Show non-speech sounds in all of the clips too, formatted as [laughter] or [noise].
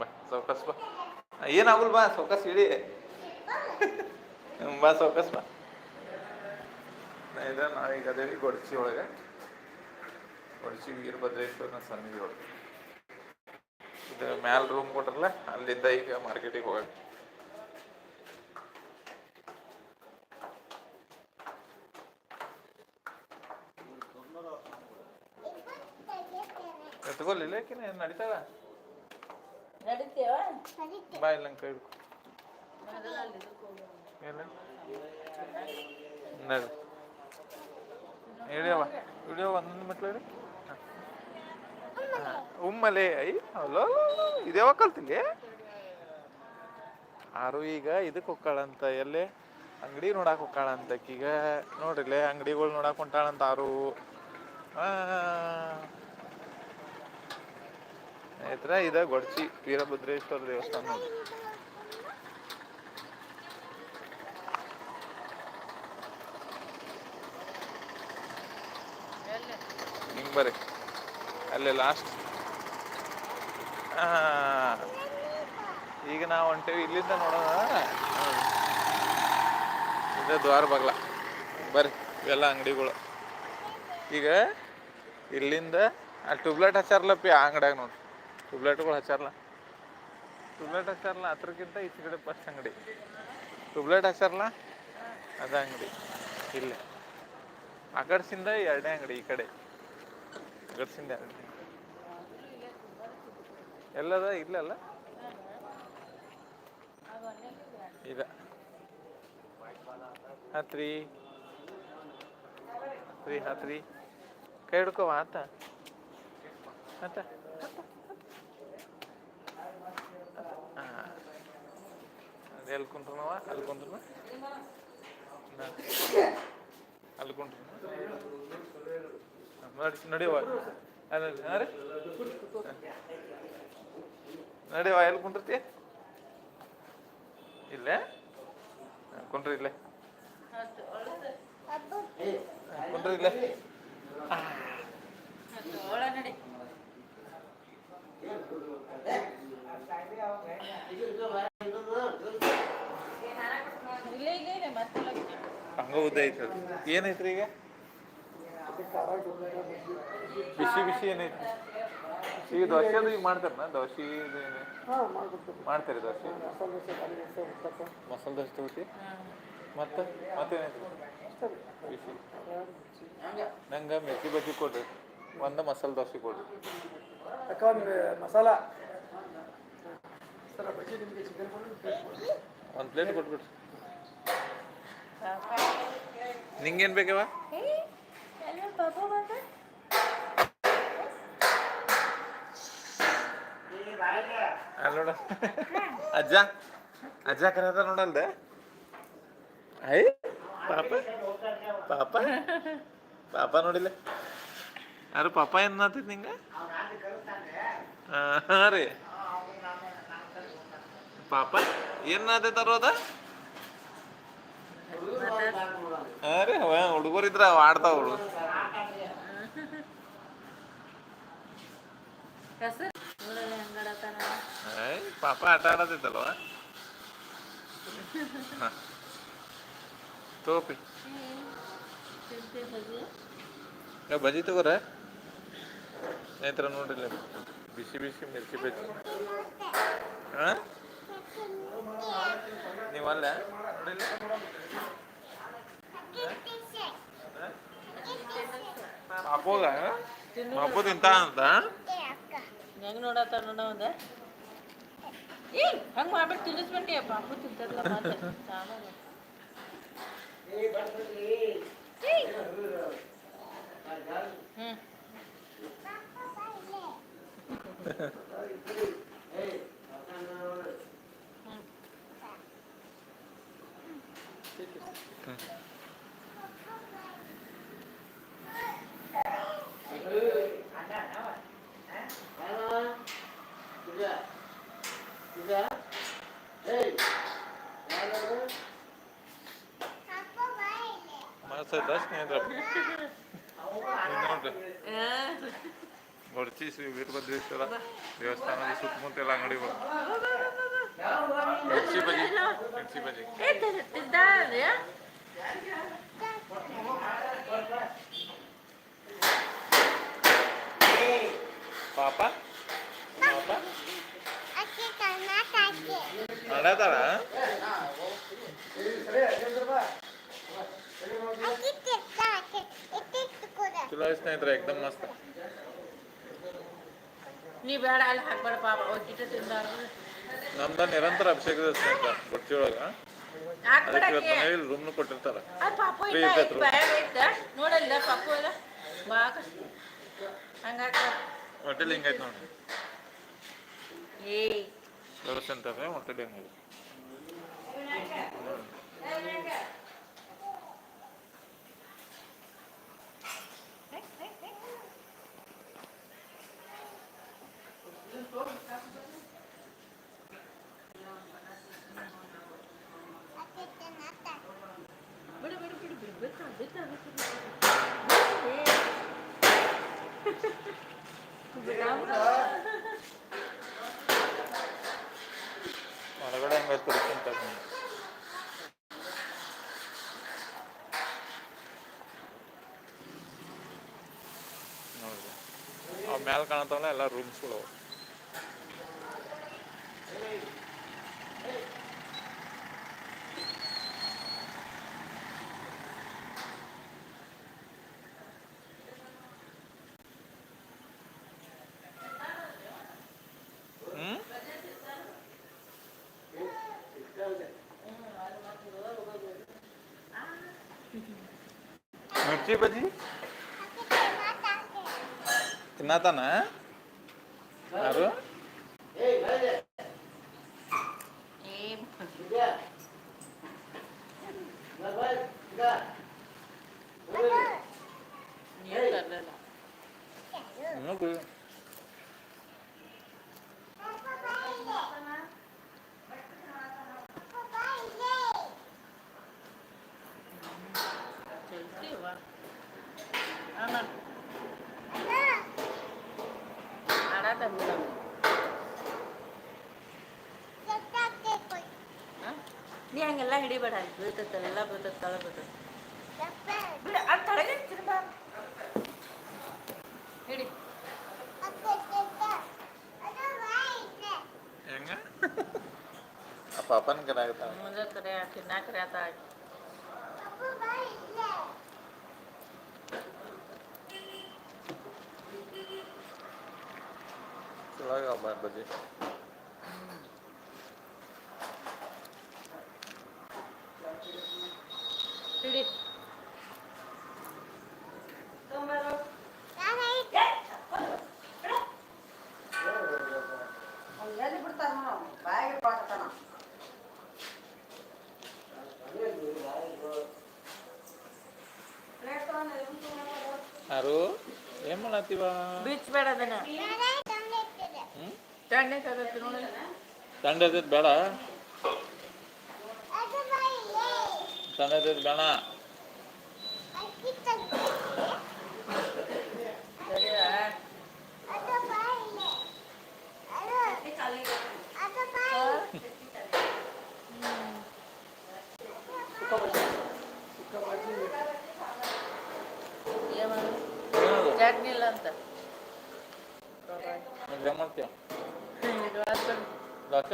ಬಾ, ಸೌಕಸ್ ಬಾ. ಏನಾಗಲ್ ಬಾ, ಸೌಕಸ್ ಇಡಿ. ಬಾ, ಸೌಕಸ್ ಬಾ. ಇದು ನಾವೀಗ ಅದೇವಿ ಗೊಡಚಿ ಒಳಗೆ. ಗೊಡಚಿ ವೀರಭದ್ರೇಶ್ವರನ ಸನ್ನಿಧಿ ಒಳಗೆ. ಇದು ಮ್ಯಾಲ್ ರೂಮ್ ಕೊಟ್ರಲ್ಲ, ಅಲ್ಲಿಂದ ಈಗ ಮಾರ್ಕೆಟಿಗೆ ಹೋಗಕ್ಕೆ ಎತ್ಕೊಲ್ಲಿಲ್ಲ ಏನ್ ನಡೀತಾಳ ನಡೀತೇವ ಬಾ ಇಲ್ಲ ಕೈ ಹಿಡ್ಕೊ. ನಡಿ. ಹೇಳಿಯವ ವಿಡಿಯೋ ಒಂದೊಂದು ಹೇಳಿ ಉಮ್ಮಲೆ, ಐ, ಅಲ್ಲೋ ಇದೇವ ಕಲ್ತಿಲ್ಲೇ? ಆರು ಈಗ ಇದಕ್ಕೆ ಹೊಕ್ಕಾಳಂತ, ಎಲ್ಲೇ? ಅಂಗಡಿ ನೋಡಕ್ ಹೊಕ್ಕಾಳಂತ ಈಗ ನೋಡ್ರಿಲೆ, ಅಂಗಡಿಗಳು ನೋಡಕ್ ಹೊಂಟಾಳಂತ ಆರು. ಆ ಇದೆ ಗೊಡ್ಚಿ ವೀರಭದ್ರೇಶ್ವರ ದೇವಸ್ಥಾನ. ನೋಡಿ ಹಿಂಗ್ ಬರ್ರಿ. ಅಲ್ಲೇ ಲಾಸ್ಟ್ ಈಗ ನಾವು ಹೊಂಟೇವಿ. ಇಲ್ಲಿಂದ ನೋಡೋಣ. ಇದೆ ದ್ವಾರ ಬಗ್ಲ. ಬರ್ರಿ, ಇವೆಲ್ಲ ಅಂಗಡಿಗಳು. ಈಗ ಇಲ್ಲಿಂದ, ಆ ಟ್ಯೂಬ್ಲೈಟ್ ಹಚ್ಚಾರಲ್ಲಪ್ಪಿ ಆ ಅಂಗಡಿಯಾಗ ನೋಡಿ ಟ್ಯೂಬ್ಲೈಟ್ಗಳು ಹಚ್ಚಾರಲ್ಲ. ಟ್ಯೂಬ್ಲೈಟ್ ಹಚ್ಚಾರಲ್ಲ, ಅದ್ರಕ್ಕಿಂತ ಈಚೆ ಕಡೆ ಫಸ್ಟ್ ಅಂಗಡಿ. ಟ್ಯೂಬ್ಲೈಟ್ ಹಚ್ಚಾರಲ್ಲ, ಅದ ಅಂಗಡಿ. ಇಲ್ಲ. ಆ ಕಡೆಸಿಂದ ಎರಡನೇ ಅಂಗಡಿ ಈ ಕಡೆ. ಕಡೆಸಿಂದ ಎರಡನೇ ಎಲ್ಲದ ಇಲ್ಲಲ್ಲ? ಇದ. ಹತ್ರಿ. ಹತ್ರಿ ಹತ್ರಿ. ಕೈ ಹಿಡ್ಕೋವ ಆತ. ಆತ. ಎಲ್ಲಿ ಕುಂಟ್ರನವ ಅಲ್ಲಿ ಕುಂಟ್ರನ ಅಲ್ಲಿ ಕುಂಟ್ರ ನಡಿ ಹಾಂ ರೀ ನಡಿವ ಎಲ್ಲಿ ಕುಂಡಿರ್ತಿ ಇಲ್ಲೇ? ಹಾ, ಕುಂಡ್ರಿ ಇಲ್ಲೇ. ನಡಿ ಇಲ್ಲೇ ಇಲ್ಲೇ ಇದೆ ಮತ್ತೆ ಹಂಗ ಉದ್ದ ಐತಿ ಏನೈತ್ರಿ ಈಗ? ಬಿಸಿ ಬಿಸಿ ಏನೈತಿ ಈಗ ದೋಸೆ ಅದು ಈಗ ಮಾಡ್ತಾರನ? ದೋಸೆ ಇದು ಮಾಡ್ತಾರೆ ದೋಸೆ? ಮಸಾಲೆ ದೋಸೆ ತಗೋತಿ ಮತ್ತೆ ಮತ್ತೇನೈತಿ ಬಿಸಿ. ನಂಗೆ ಮೆಥಿ ಬಜ್ಜಿ ಕೊಡ್ರಿ. ಒಂದು ಮಸಾಲೆ ದೋಸೆ ಕೊಡ್ರಿ. ಮಸಾಲ? ಒಂದು ಪ್ಲೇಟ್ ಕೊಟ್ಬಿಡ್ರಿ. ನಿಂಗೇನು ಬೇಕವ ನೋಡ. ಅಜ್ಜ ಅಜ್ಜ ಕರೆದ ನೋಡಲ್ದ ಐ ಪಾಪ ಪಾಪ ಪಾಪ ನೋಡಿಲ್ಲ. ಯಾರು ಪಾಪ ಏನ್ ಮಾತೈತಿ ನಿಂಗ? ಹಾ ರೀ. ಪಾಪ ಏನ್ ಮಾತೈತಾರ ಅದ? ಹಾ ರೀ ಹುಡುಗರು ಆಡ್ತಾವ ಪಾಪ ಆಟ ಆಡೋದಿತ್ತಲ್ವ? ತೋಪಿ. ಬಜಿ ತಗೋರ? ಸ್ನೇಹಿತರ ನೋಡ್ರಿ ಬಿಸಿ ಬಿಸಿ, ಮಿರ್ಚಿ ಬಜ್ಜಿ. ಹಾ? ನೀವಲ್ಲ? ನೋಡಿಲ್ಲ ಪಾಪೋಗ ಪಾಪು ತಿಂತ ಅಂತ? ಹೆಂಗ್ ನೋಡತ್ತ ನೋಡ ಒಂದ? ಏ ಹಂಗ ಮಾಡ್ಬಿಟ್ಟು ತಿನ್ನಿಸ್ಬಿಟ್ಟಿ ಅಪ್ಪ. ಮತ್ತೆ ಸಾಮಾನು ಹ್ಮ್. ಮಸ್ತ್ ಐತ ಸ್ನೇಹಿತರ ಇದು ನೋಡ್ರಿ ಗೊಡ್ಚಿ ಶ್ರೀ ವೀರಭದ್ರೇಶ್ವರ ದೇವಸ್ಥಾನದ ಸುತ್ತಮುತ್ತಲ ಅಂಗಡಿಗಳು ಮಿರ್ಚಿ ಬಜಿ ಮಿರ್ಚಿ ಬಜಿ ಏ ತಿಂದಾನೆ ಪಾಪ ಪಾಪ ಮಾಡತಾರ ಚಲೋ ಸ್ನೇಹಿತರೆ ಎಕ್ದಮ್ ಮಸ್ತ್ ನೀ ಬೇಡ ಅಲ್ಲಿ ಹಾಕ್ಬೇಡ ಪಾಪ ಒಟ್ಟಿಟ್ಟು ತಿಂದಾರ ನಮ್ದ ನಿರಂತರ ಅಭಿಷೇಕದ ಸ್ನೇಹಿತ ಗೊಡ್ಚಿ ಒಳಗ ರೂಮ್ನು ಕೊಟ್ಟಿರ್ತಾರ. ಆ ಪಾಪು ನೋಡಲ್ಲ ಪಾಪು ಅಲ್ಲ ಬಾಕ ಹಂಗಾಕ ಹೋಟೆಲ್ ಹಿಂಗೈತೆ ನೋಡಿ. ಏ ವ್ಯವಸ್ಥೆ ಅಂತಾರೆ ಹೋಟೆಲ್ ಹಿಂಗೈತೆ ಹೊರಗಡೆ ಹೆಂಗ ಕುಡಿಕೊಂತ ನೋಡ್ರಿ ಅವ್ ಮ್ಯಾಲ ಕಾಣತಾವಲ್ಲ ಎಲ್ಲ ರೂಮ್ಸ್ಗಳು ಹ್ಮ್ ಮಿರ್ಚಿ ಬಜ್ಜಿ ತಿನ್ನತಾನ ಯಾರು ಏ ನೀನು ತರಲಿಲ್ಲ ನೋಡು ಚಲ್ತೀವ ನೀ ಹಂಗೆಲ್ಲ ಹಿಡಿಬೇಡ ಅಲ್ಲಿ ಬೀಳ್ತೈತೆ ಎಲ್ಲ ಬೀಳ್ತೈತೆ ತಳ ಬೀಳ್ತೈತೆ ಬಿಡ ಅದು ತಳಗೆ ತಿರ್ಬ ಹಿಡಿ ಹೆಂಗ ಆ ಪಾಪನ ಕರಾಗತ್ತಾನ ಮುಂದೆ ಕರೆ ತಿನ್ನಾಕ ಕರೆ ಆತ ಚಲೋ ಬ- ಬಜ್ಜಿ ಹಿಡಿ ಎಲ್ಲಿ ಬಿಡ್ತಾರ ಬಾಯಿಗೆ ಪಾಡ್ತಾನ ಯಾರು ಏನ್ ಮಾಡತ್ತೀವ ಬೀಚ್ಬೇಡ ಅದನ್ನ ಹ್ಮ್ ತಣ್ಣೆ ತಗತ್ತೆ ನೋಡಿ ತಂಡ ಇರ್ತೈತಿ ಬೇಡ ತಂಡ ಇರ್ತೈತಿ ಬೇಡ ಸರಿಯಾ ಏನ್ ಮಾಡೋದು? ಇಲ್ಲ ಅಂತ. ಮಾಡ್ತೀಯ?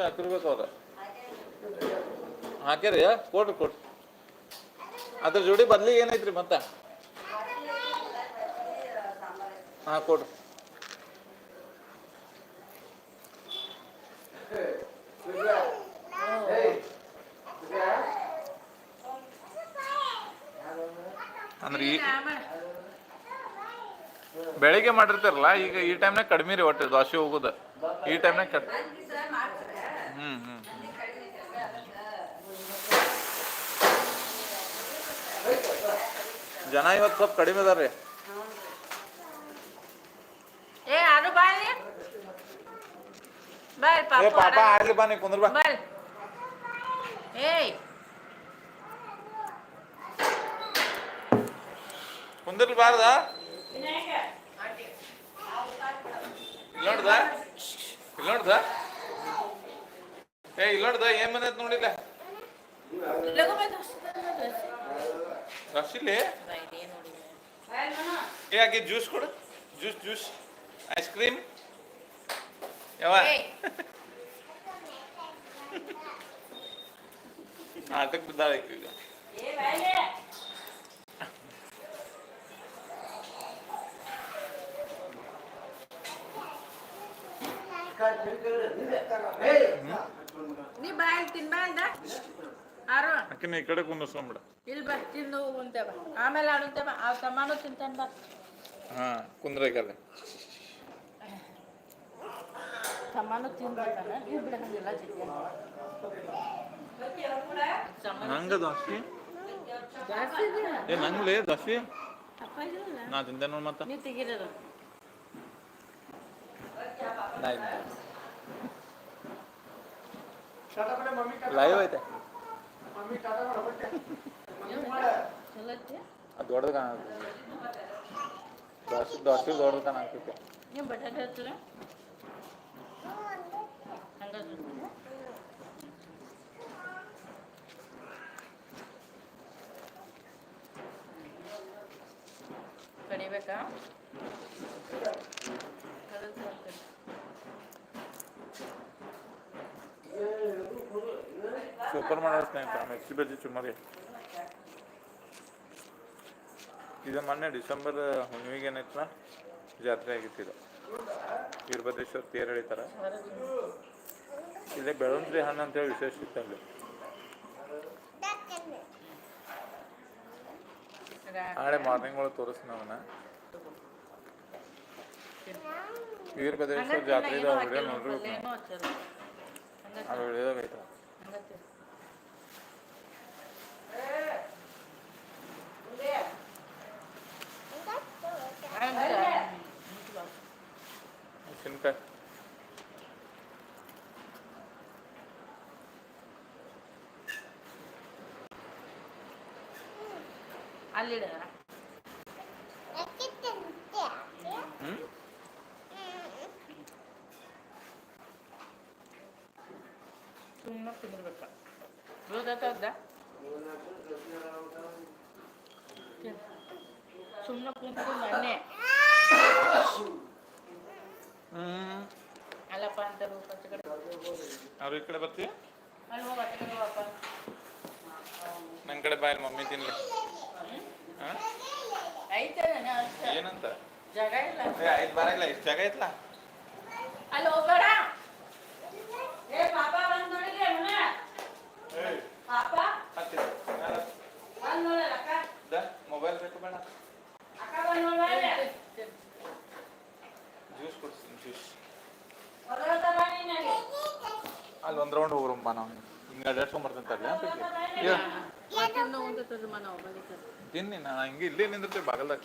ಹಾಕಿರ್ಬೇಕು ಅವ್ರ. ಕೊಡ್ರಿ ಕೊಡ್ರಿ. ಅದ್ರ ಜೋಡಿ ಬದ್ಲಿಗೆ ಏನೈತ್ರಿ ಮತ್ತೆ? ಹಾ ಕೊಡ್ರಿ ಅಂದ್ರೆ ಈ ಆಮೇಲೆ ಬೆಳಿಗ್ಗೆ ಮಾಡಿರ್ತಾರಲ್ಲ ಈಗ ಈ ಟೈಮ್ನಾಗ ಕಡಿಮೆ ರೀ ಒಟ್ಟು ದೋಸೆ ಹೋಗೋದು. ಈ ಟೈಮ್ನಾಗ ಕಡ್ ಹ್ಮ್ ಹ್ಮ್ ಜನ ಇವತ್ತು ಸ್ವಲ್ಪ ಕಡಿಮೆ ಅದಾರ್ರಿ ಏ ಅದು ಬಾಯಿ ಬಾಯ್ ಏ ಪಾಪ ಪಾಪ ಆಡ್ಲಿ ಬಾ ನೀ ಕುಂದ್ರ ಬಾ. ಬಾಯ್ ಏಯ್. ಕುಂದಿರ್ಲಿ ಬಾರ್ದ ವಿನಾಯಕ ಇಲ್ಲಿ ನೋಡ್ದ? ಇಲ್ಲಿ ನೋಡ್ದ? ಏ ಇಲ್ಲಿ ನೋಡ್ದ? ಏನ್ ಬಂದೈತ್ ನೋಡಿಲ್ಲ. ರಕ್ಷಿಲಿ ನೋಡಿ ಏ ಆಕೆ ಜ್ಯೂಸ್ ಕೊಡು. Juice juice. ಐಸ್ ಕ್ರೀಮ್ ಯಾವ ಆಟಕ್ಕೆ ಬಿದ್ದಾಳೆ ಈಗ. ನೀ ತಿನ್ಬಾರ್ದ ಆರು ಈ ಕಡೆ ಕುಂದಿಸ್ಕೊಂಬಿಡ ಇಲ್ಲಿ ಬಾ ತಿಂದು ಆಮೇಲೆ ಆ ತಿಂತಾನೆ ಬಾ. ಹಾ ಕುಂದ್ರೈಕಲ್ಲ ನಂಗ ದೋಸೆ ಜಾಸ್ತಿ ಇದೆಯಾ? ಏ ನಂಗ್ಲೇ ದಾಸಿ? ನಾ ತಿಂತೇನೆ ಮತ್ತೆ ಮತ್ತ. ನೀ ತೆಗೀರದು ಅದು ದೊಡ್ಡದು ಕಾಣತ್ತೆ ದೋಸೆ ದೋಸೆ ದೊಡ್ಡದು ಕಾಣತ್ತೆ ನೀವು ಬಟಾಟೆ ಹಚ್ಚಲ ಹಂಗಾದ್ರೆ ಕಡಿಬೇಕಾ ಸೂಪರ್ ಮಾಡೋ ಸ್ನೇಹಿತ ಮೆಕ್ಸಿ ಬಜ್ಜಿ ಚುಮ್ಮರಿ ಇದು ಮೊನ್ನೆ ಡಿಸೆಂಬರ್ ಹುಣ್ಣಿಮೆಗೆ ಏನೈತಲ್ಲ ಜಾತ್ರೆ ಆಗಿತ್ತು ಇದು ವೀರಭದ್ರೇಶ್ವರ ತೇರು ಎಳಿತಾರ ಇಲ್ಲೇ ಬೆಳವಂತ್ರಿ ಹಣ್ಣು ಅಂತೇಳಿ ವಿಶೇಷ ಇತ್ತು ಅಲ್ಲಿ ನಾಳೆ ಮಾರ್ನಿಂಗ್ ಒಳಗೆ ತೋರಿಸ್ತೀನಿ ಅವನ್ನ ವೀರಭದ್ರೇಶ್ವರ ಜಾತ್ರೆ ಇದೆ ವಿಡಿಯೋ ನೋಡ್ರಿ. ಆ ವಿಡಿಯೋದಾಗ ಐತ ಅಲ್ಲಿಡ. ಸುಮ್ಮನೆ ಕುಂದಿರ್ಬೇಕು. ರೋದಾತದ ಸುಮ್ಮನೆ ಕುಂತ್ಕೊಂಡು ಮೊನ್ನೆ ಹ್ಞೂ ಅಲ್ಲಪ್ಪ ಅಂತ ರೂಪ ಆಚೆ ಕಡೆ. ಅವ್ರು ಈ ಕಡೆ ಬರ್ತೀವಿ ನನ್ನ ಕಡೆ ಬಾಯ್ ಮಮ್ಮಿ ತಿನ್ಲಿ. ಹಾಂ ಐತೆ ಏನಂತ? ಜಾಗ ಇಲ್ಲ. ಏ ಐದು ಬರಲ್ಲ ಇಷ್ಟು ಜಾಗ ಐತ್ಲಾ? ಅಲ್ಲಿ ಹೋಗ್ಬೇಡ. ಏ ಪಾಪ ಬಂದ್ ನೋಡಿದ್ರೆ ಮನೆ ಪಾಪ? ಹತ್ತಿ ಬಂದ್ ನೋಡಲ್ಲ ಅಕ್ಕ. ಮೊಬೈಲ್ ಬೇಕು ಬೇಡ. ಅಕ್ಕ ಬಂದ್ ನೋಡ್ಬಾರ್ದೆ ಜ್ಯೂಸ್ ಕೊಡ್ತೀನಿ ಜ್ಯೂಸ್ ಅಲ್ಲಿ. ಒಂದು ರೌಂಡ್ ಹೋಗ್ರಮ್ಮ ನಾವು. ಹಿಂಗೆ ಅಡ್ಡಾಡ್ಸ್ಕೊಂಬರ್ತಂತ ಬರ್ತೀನಿ ಮತ್ತಿನ್ನು ಒಂದು ತರು ಮನ ಒಬ್ಬಳಿಗೆ. ತಿನ್ನಿ ನಾನು ಹಿಂಗೆ ಇಲ್ಲೇ ನಿಂದಿರ್ತೀವಿ ಬಾಗಲ್ದಾಗ.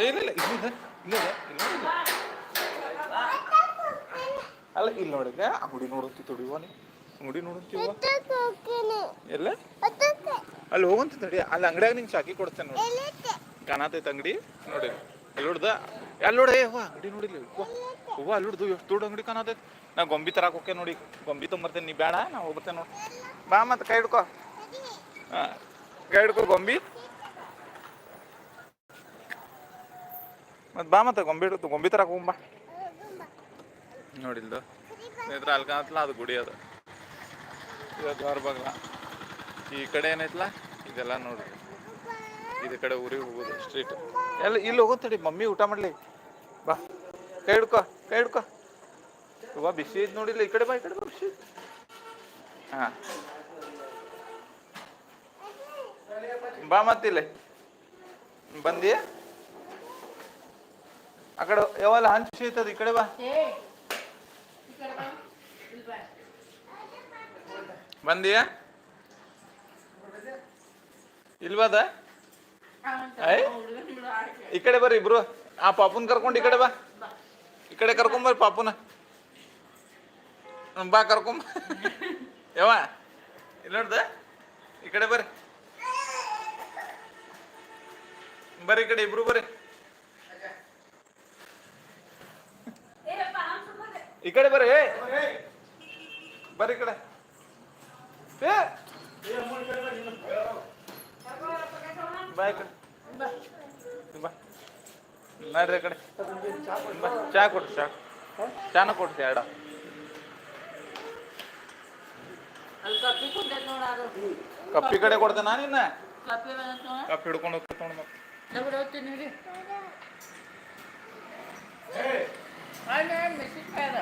ಏ ಇಲ್ಲ ಇಲ್ಲ ನೋಡಿದೆ ಅಲ್ಲ ಇಲ್ಲಿ ನೋಡಿದ್ದೆ ಆ ಗುಡಿ ನೋಡುತ್ತಿ ತೊಡಿವ ನೀ. ಗುಡಿ ನೋಡುತ್ತೀವ ಎಲ್ಲ? ಅಲ್ಲಿ ಹೋಗಂತ ತಡಿ. ಅಲ್ಲಿ ಅಂಗಡಿಯಾಗ ನಿಂಗೆ ಚಾಕಿ ಕೊಡ್ತೇನೆ ನೋಡಿ. ಕಾಣತೈತೆ ಅಂಗಡಿ? ನೋಡಿ ಎಲ್ಲಿ ಹೊಡ್ದ ಎಲ್ಲಿ ನೋಡ ಹೂವ ಅಂಗಡಿ ನೋಡಿಲ್ಲ ಹೂವ ಅಲ್ಲಿ ಹಿಡ್ದು ಎಷ್ಟು ದೊಡ್ಡ ಅಂಗಡಿ ಕಾಣತೈತೆ ನಾ ಗೊಂಬಿ ತರಾಕ ಹೋಕೆ ನೋಡಿ. ಗೊಂಬಿ ತೊಂಬರ್ತೇನೆ ನೀ ಬೇಡ ನಾ ಹೋಗ್ಬರ್ತೇನೆ ನೋಡಿ. ಬಾ ಮತ್ತೆ ಕೈ ಹಿಡ್ಕೋ. ಹಾಂ. ಕೈ ಹಿಡ್ಕೋ ಗೊಂಬಿ. ಮತ್ತೆ ಬಾ ಮತ್ತೆ ಗೊಂಬಿ ಹಿಡ್ದು ಗೊಂಬಿ ತರ ನೋಡಿಲ್ದು ಇದ್ರ ಅಲ್ಲಿ ಕಾಣತ್ಲ, ಅದು ಗುಡಿ ಅದು. ಇವತ್ತು ದ್ವಾರ ಬಾಗ್ಲ. ಈ ಕಡೆ ಏನೈತ್ಲ? ಇದೆಲ್ಲ ನೋಡ್ರಿ. ಇದು ಕಡೆ ಊರಿಗೆ ಹೋಗೋದು ಸ್ಟ್ರೀಟ್ ಎಲ್ಲ, ಇಲ್ಲಿ ಹೋಗೋದು ತಡಿ ಮಮ್ಮಿ ಊಟ ಮಾಡ್ಲಿ. ಬಾ. ಕೈ ಹಿಡ್ಕೊ ಕೈ ಹಿಡ್ಕೊ. ಬಿಸಿ ಐತ್ ನೋಡಿಲ್ಲ ಈ ಕಡೆ ಬಾ, ಈ ಕಡೆ ಬಾ ಬಿಸಿ ಹಾ. ಬಾ ಮತ್ತಿಲ್ಲ. ಬಂದಿ ಆ ಕಡೆ ಯಾವಲ್ಲ ಹಂಚು ಶೀತದ ಈ ಕಡೆ ಬಾ. ಬಂದಿಯ? ಇಲ್ವಾದ ಈ ಕಡೆ ಬರ್ರಿ ಇಬ್ರು. ಆ ಪಾಪುನ್ ಕರ್ಕೊಂಡು ಈ ಕಡೆ ಬಾ. ಈ ಕಡೆ ಕರ್ಕೊಂಬರ್ರಿ ಪಾಪುನ. ಬಾ ಕರ್ಕೊಂಬ [laughs] ಯಾವ ಇಲ್ಲ ನೋಡ್ದ? ಈ ಕಡೆ ಬರ್ರಿ. ಬರ್ರಿ ಈ ಕಡೆ ಇಬ್ರು ಬರ್ರಿ ಈ ಕಡೆ ಬರ್ರಿ. ಬರ್ರಿ ಕಡೆ. ಏ. ಬಾ ಈ ಕಡೆ. ಬಾ. ನಡ್ರಿ ಕಡೆ. ಚಾ ಕೊಡ್ರಿ ಚಾ. ಚಾನ ಕೊಡ್ರಿ ಎರಡ ಕಪ್ಪಿ ಕಡೆ ಕೊಡ್ತೇನೆ ನಿನ್ನ ಕಪ್ಪಿ ಹಿಡ್ಕೊಂಡು ಹೋಗ್ತಾನೆ ಮತ್ತೆ ದಗಡ ಹೋಗ್ತೀನಿ ರೀ ಅಲ್ಲೇ ಮೆಣಸಿನ್ಕಾಯಿ ಅದ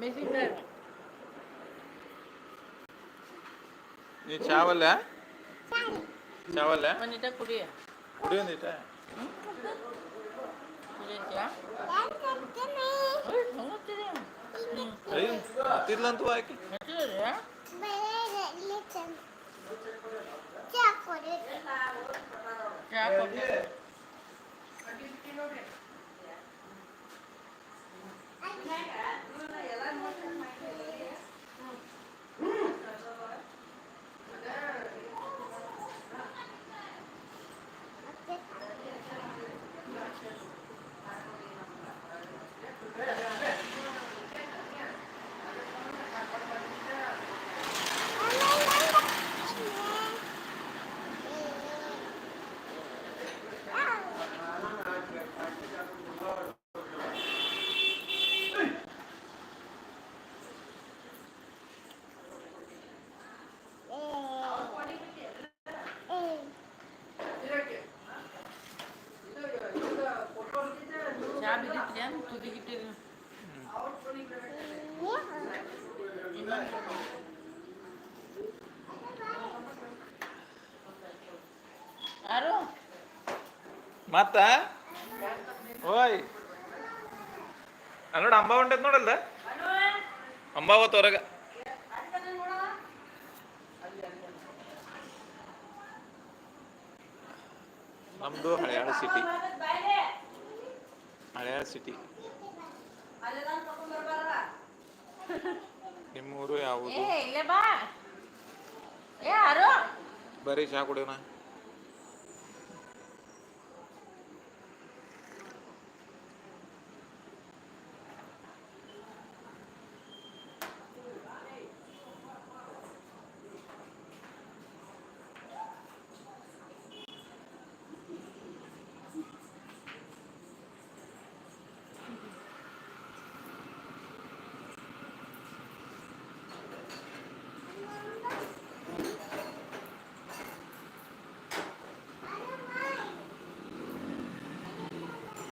ಮೆಣಸಿನ್ಕಾಯಿ ಅದ ನೀ ಚಾವಲ್ಲ ಚಾವಲ್ಲ ಒಂದಿಟ ಕುಡಿ ಕುಡಿಯೊಂದಿಟ ಮತ್ತ? ಓಯ್. ನೋಡ ಅಂಬಾ ಹೊಂಟೈತ್ ನೋಡಲ್ಲ ಅಂಬಾವತ್ ಹೊರಗ. ನಮ್ದು ಹಳೆಯಾಳ ಸಿಟಿ ಹಳೆಯಾಳ ಸಿಟಿ ನಿಮ್ಮೂರು ಯಾವುದು? ಬರೀ ಚಾ ಕುಡಿಯೋಣ.